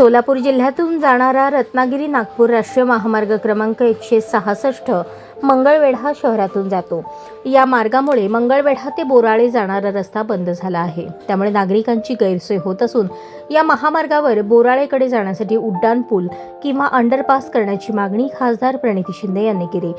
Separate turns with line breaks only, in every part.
सोलापूर जिल्ह्यातून जाणारा रत्नागिरी नागपूर राष्ट्रीय महामार्ग क्रमांक एकशे सहासष्ट मंगळवेढा शहरातून जातो. या मार्गामुळे मंगळवेढा ते बोराळे जाणारा रस्ता बंद झाला आहे. त्यामुळे नागरिकांची गैरसोय होत असून या महामार्गावर बोराळेकडे जाण्यासाठी उड्डाण पूल किंवा अंडरपास करण्याची मागणी खासदार प्रणिती शिंदे यांनी केली.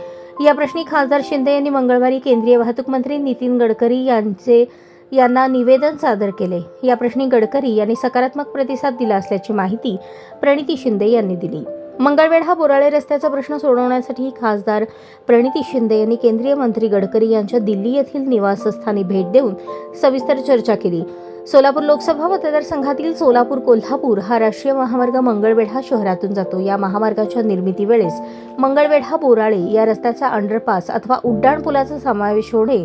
या प्रश्नी खासदार शिंदे यांनी मंगळवारी केंद्रीय वाहतूक मंत्री नितीन गडकरी यांचे यांना निवेदन सादर केले. या प्रश्नी गडकरी यांनी सकारात्मक प्रतिसाद दिला असल्याची माहिती प्रणिती शिंदे यांनी दिली. मंगळवेढा बोराळे रस्त्याचा प्रश्न सोडवण्यासाठी खासदार प्रणिती शिंदे यांनी केंद्रीय मंत्री गडकरी यांच्या दिल्ली येथील निवासस्थानी भेट देऊन सविस्तर चर्चा केली. सोलापूर लोकसभा मतदारसंघातील सोलापूर कोल्हापूर हा राष्ट्रीय महामार्ग मंगळवेढा शहरातून जातो. या महामार्गाच्या निर्मितीवेळेस मंगळवेढा बोराळे या रस्त्याचा अंडरपास अथवा उड्डाण पुलाचा समावेश होणे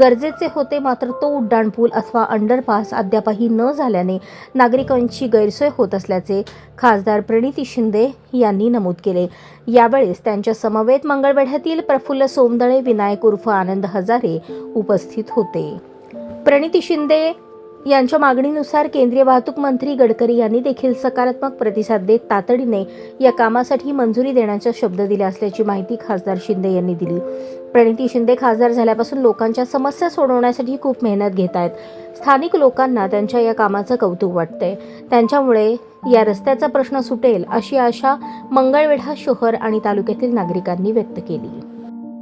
गरजेचे होते. मात्र तो उड्डाण पूल अथवा अंडरपास अद्यापही न झाल्याने नागरिकांची गैरसोय होत असल्याचे खासदार प्रणिती शिंदे यांनी नमूद केले. यावेळेस त्यांच्या समवेत मंगळवेढ्यातील प्रफुल्ल सोमदळे विनायक उर्फ आनंद हजारे उपस्थित होते. प्रणिती शिंदे यांच्या मागणीनुसार केंद्रीय वाहतूक मंत्री गडकरी यांनी देखील सकारात्मक प्रतिसाद देत तातडीने या कामासाठी मंजुरी देण्याचा शब्द दिला असल्याची माहिती खासदार शिंदे यांनी दिली. प्रणिती शिंदे खासदार झाल्यापासून लोकांच्या समस्या सोडवण्यासाठी खूप मेहनत घेत आहेत. स्थानिक लोकांना त्यांच्या या कामाचं कौतुक वाटतंय. त्यांच्यामुळे या रस्त्याचा प्रश्न सुटेल अशी आशा मंगळवेढा शहर आणि तालुक्यातील नागरिकांनी व्यक्त केली.